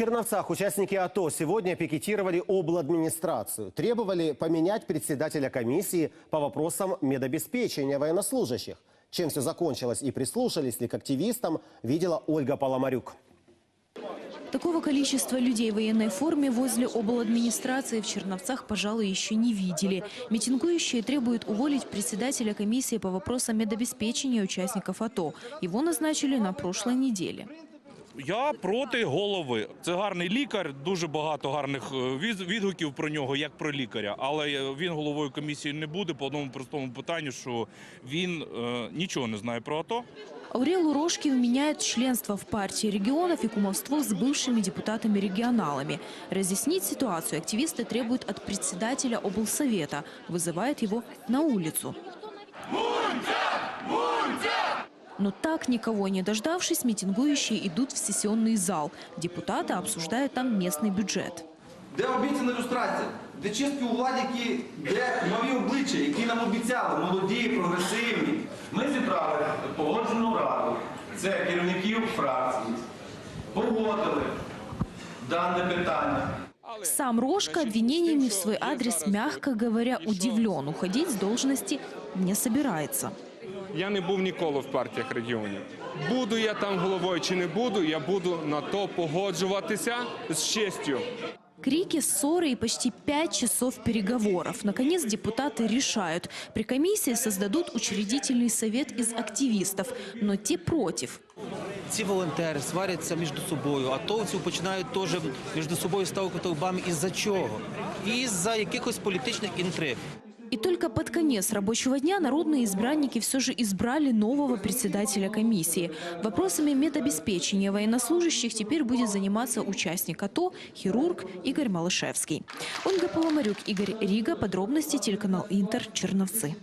Черновцах участники АТО сегодня пикетировали обладминистрацию. Требовали поменять председателя комиссии по вопросам медобеспечения военнослужащих. Чем все закончилось и прислушались ли к активистам, видела Ольга Паламарюк. Такого количества людей в военной форме возле обладминистрации в Черновцах, пожалуй, еще не видели. Митингующие требуют уволить председателя комиссии по вопросам медобеспечения участников АТО. Его назначили на прошлой неделе. Я проти голови. Це гарний лікар, дуже багато гарних е, від- відгуків про нього, як про лікаря. Але е, він головою комісії не буде по одному простому питанню, що він е, нічого не знає про АТО. Аурелу Рожки меняют членство в партии регионов и кумовство с бывшими депутатами-регионалами. Разъяснить ситуацию активисты требуют от председателя облсовета, вызывают его на улицу. Но так никого не дождавшись, митингующие идут в сессионный зал. Депутаты обсуждают там местный бюджет. Де обіцяна люстрація? Де чистки у владі, які, де нові обличчя, які нам обіцяли, молоді, прогресивні. Ми зібрали погоджену раду, це керівників фракцій, погодили дане питання. Сам Рожка обвинениями в свой адрес, мягко говоря, удивлен. Уходить с должности не собирается. Я не був ніколи в партіях регіонів. Буду я там головою чи не буду, я буду на то погоджуватися з честю. Крики, ссоры и почти пять часов переговоров. Наконец депутаты решают. При комиссии создадут учредительный совет из активистов. Но те против. Ці волонтери сваряться між собою, атовці починають теж між собою ставити лбами. Із-за чого? Із-за якихось політичних інтриг. И только под конец рабочего дня народные избранники все же избрали нового председателя комиссии. Вопросами медобеспечения военнослужащих теперь будет заниматься участник АТО, хирург Игорь Малышевский. Ольга Поломарюк, Игорь Рига. Подробности телеканал Интер. Черновцы.